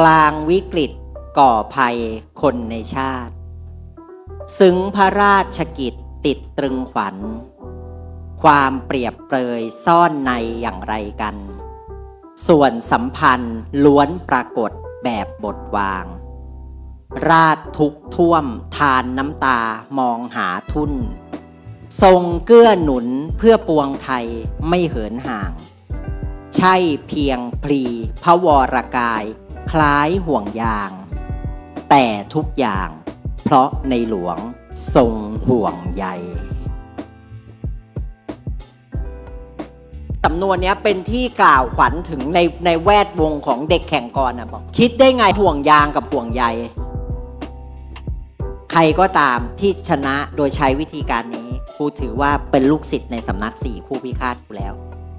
กลางวิกฤตก่อภัยคนในชาติ ซึ้งพระราชกิจติดตรึงขวัญ ความเปรียบเปรยซ่อนในอย่างไรกัน ส่วนสัมพันธ์ล้วนปรากฏแบบบทวาง ราดทุกท่วมทานน้ำตามองหาทุน ทรงเกื้อหนุนเพื่อปวงไทยไม่เหินห่าง ใช่เพียงพลีพระวรกาย คล้ายห่วงยาง แต่ทุกอย่าง เพราะในหลวงทรงห่วงใยสำนวนนี้เป็นที่กล่าวขวัญถึงในในแวดวงของเด็กแข่งกรนะบอกคิดได้ไงห่วงยางกับห่วงใย ใครก็ตามที่ชนะโดยใช้วิธีการนี้ครูถือว่าเป็นลูกศิษย์ในสำนักสี่ผู้พิฆาตอยู่แล้ว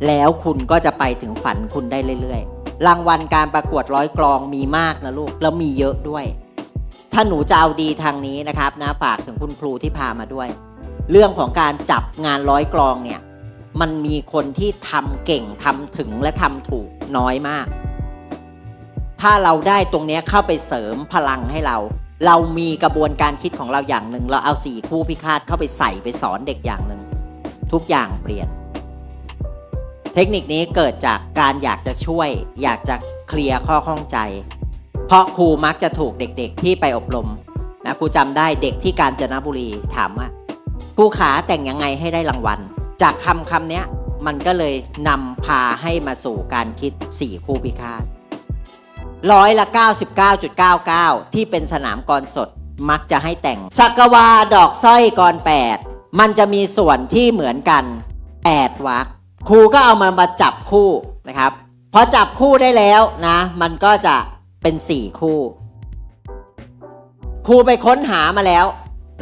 แล้วคุณก็จะไปถึงฝันคุณได้เรื่อยๆ รางวัลการประกวดร้อยกลองมีมากนะลูก แล้วมีเยอะด้วย ถ้าหนูจะเอาดีทางนี้นะครับนะฝากถึงคุณครูที่พามาด้วย เรื่องของการจับงานร้อยกลองเนี่ย มันมีคนที่ทำเก่งทำถึงและทำถูกน้อยมาก ถ้าเราได้ตรงนี้เข้าไปเสริมพลังให้เรา เรามีกระบวนการคิดของเราอย่างหนึ่งเราเอาสี่คู่พิฆาตเข้าไปใส่ไปสอนเด็กอย่างหนึ่งทุกอย่างเปลี่ยน เทคนิคนี้เกิดจากการอยากจะช่วย อยากจะเคลียร์ข้อข้องใจ เพราะครูมักจะถูกเด็กๆ ที่ไปอบรมนะครูจำได้เด็กที่กาญจนบุรีถามว่าครูขาแต่งยังไงให้ได้รางวัล จากคำคำนี้มันก็เลยนำพาให้มาสู่การคิด 4 คู่พิฆาตร้อยละ 99.99 ที่เป็นสนามกรสดมักจะให้แต่งสักวาดอกสร้อยกรแปดมันจะมีส่วนที่เหมือนกัน 8วรร ครูก็เอามามาจับคู่นะครับพอจับคู่ได้แล้วนะ มันก็จะเป็น 4 คู่ ครูไปค้นหามาแล้ว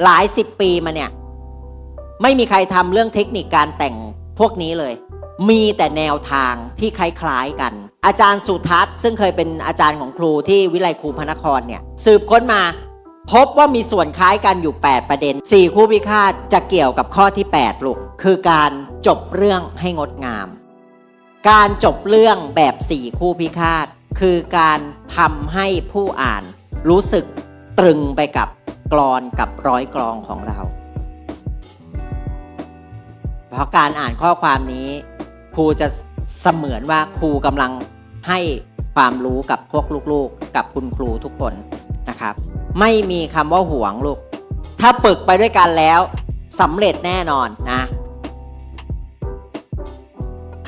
หลายสิบปีมาเนี่ย ไม่มีใครทำเรื่องเทคนิคการแต่งพวกนี้เลย มีแต่แนวทางที่คล้ายๆกัน อาจารย์สุทัศน์ ซึ่งเคยเป็นอาจารย์ของครูที่วิไลครูพนครเนี่ยสืบค้นมาพบว่ามีส่วนคล้ายกันอยู่ 8 ประเด็น 4 คู่พิฆาตจะเกี่ยวกับข้อที่ 8 ลูก คือการ จบเรื่องให้งดงาม การจบเรื่องแบบ4คู่พิฆาต คือการทำให้ผู้อ่านรู้สึกตรึงไปกับกรอนกับร้อยกรองของเรา เพราะการอ่านข้อความนี้ ครูจะเสมือนว่าครูกำลังให้ความรู้กับพวกลูกๆ กับคุณครูทุกคนนะครับ ไม่มีคำว่าห่วงลูก ถ้าฝึกไปด้วยกันแล้วสำเร็จแน่นอนนะ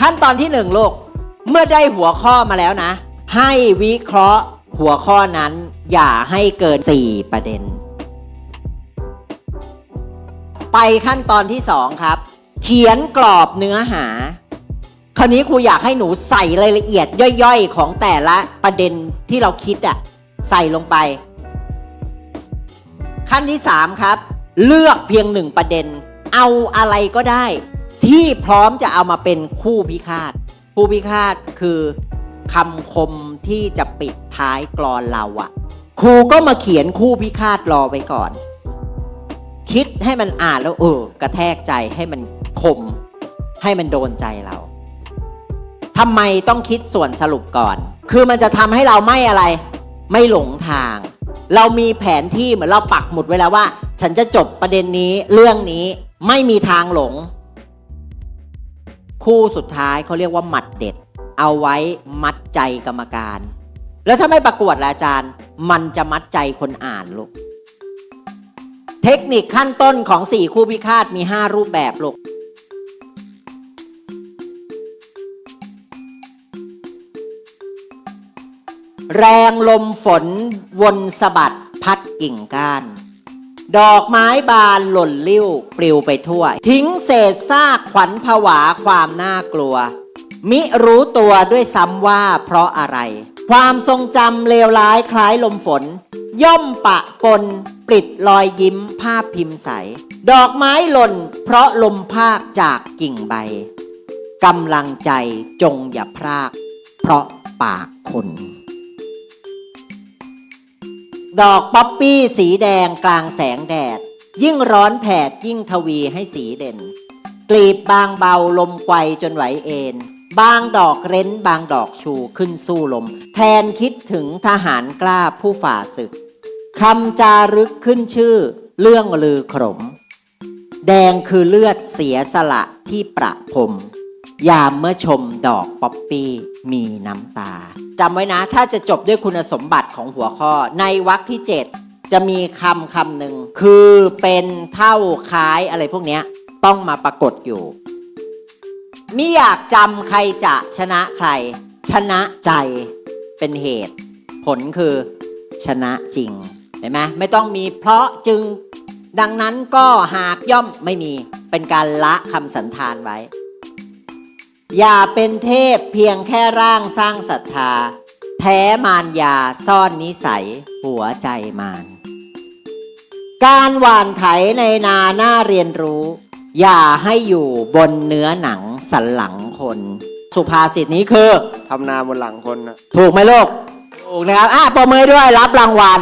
ขั้นตอนที่หนึ่งลูก เมื่อได้หัวข้อมาแล้วนะ ให้วิเคราะห์หัวข้อนั้น อย่าให้เกิน 4 ประเด็น ไปขั้นตอนที่ 2 ครับ เขียนกรอบเนื้อหา คราวนี้ครูอยากให้หนูใส่รายละเอียดย่อยๆ ของแต่ละประเด็นที่เราคิดอะใส่ลงไป ขั้นที่ 3 ครับ เลือกเพียงหนึ่งประเด็น เอาอะไรก็ได้ ที่พร้อมจะเอามาเป็นคู่พิฆาต คู่พิฆาตคือคำคมที่จะปิดท้ายกรอนเราอะครูก็มาเขียนคู่พิฆาตรอไว้ก่อน คิดให้มันอ่านแล้วเออกระแทกใจให้มันคม ให้มันโดนใจเราทำไมต้องคิดส่วนสรุปก่อน คือมันจะทำให้เราไม่อะไร ไม่หลงทาง เรามีแผนที่เหมือนเราปักหมุดไว้แล้วว่า ฉันจะจบประเด็นนี้เรื่องนี้ไม่มีทางหลง คู่สุดท้ายเขาเรียกว่าหมัดเด็ด เอาไว้มัดใจกรรมการ แล้วถ้าไม่ประกวดละอาจารย์ มันจะมัดใจคนอ่านลูก เทคนิคขั้นต้นของ 4 คู่พิฆาตมี 5 รูปแบบลูกแรงลมฝนวนสะบัดพัดกิ่งก้าน ดอกไม้บานหล่นลิ้ว ปลิวไปทั่ว ทิ้งเศษซากขวัญผวาความน่ากลัว มิรู้ตัวด้วยซ้ำว่าเพราะอะไร ความทรงจำเลวร้ายคล้ายลมฝน ย่อมปะปนปลิดรอยยิ้มภาพพิมพ์ใส ดอกไม้หล่น เพราะลมพากจากกิ่งใบกำลังใจจงอย่าพราก เพราะปากคน ดอกป๊อปปี้สีแดงกลางแสงแดด ยิ่งร้อนแผดยิ่งทวีให้สีเด่น กลีบบางเบาลมไกวจนไหวเอ็นบางดอกเร้นบางดอกชูขึ้นสู้ลม แทนคิดถึงทหารกล้าผู้ฝ่าศึกคำจารึกขึ้นชื่อ เรื่องลือขม แดงคือเลือดเสียสละที่ประพรมยามเมื่อชมดอกป๊อปปี้ มีน้ำตาจำไว้นะ ถ้าจะจบด้วยคุณสมบัติของหัวข้อ ในวรรคที่ 7 จะมีคำคำหนึ่งคือเป็นเท่าคล้ายอะไรพวกนี้ต้องมาปรากฏอยู่มิอยากจำใครจะชนะใคร ชนะใจเป็นเหตุ ผลคือชนะจริงเห็นไหมไม่ต้องมีเพราะจึงดังนั้นก็หากย่อมไม่มีเป็นการละคำสันธานไว้ อย่าเป็นเทพเพียงแค่ร่างสร้างศรัทธา แท้มารยาซ่อนนิสัย หัวใจมาร การหว่านไถในนาหน้าเรียนรู้ อย่าให้อยู่บนเนื้อหนังสันหลังคน สุภาษิตนี้คือ ทำนาบนหลังคนนะถูกไหมลูก ถูกนะครับอะปรบมือด้วยรับรางวัล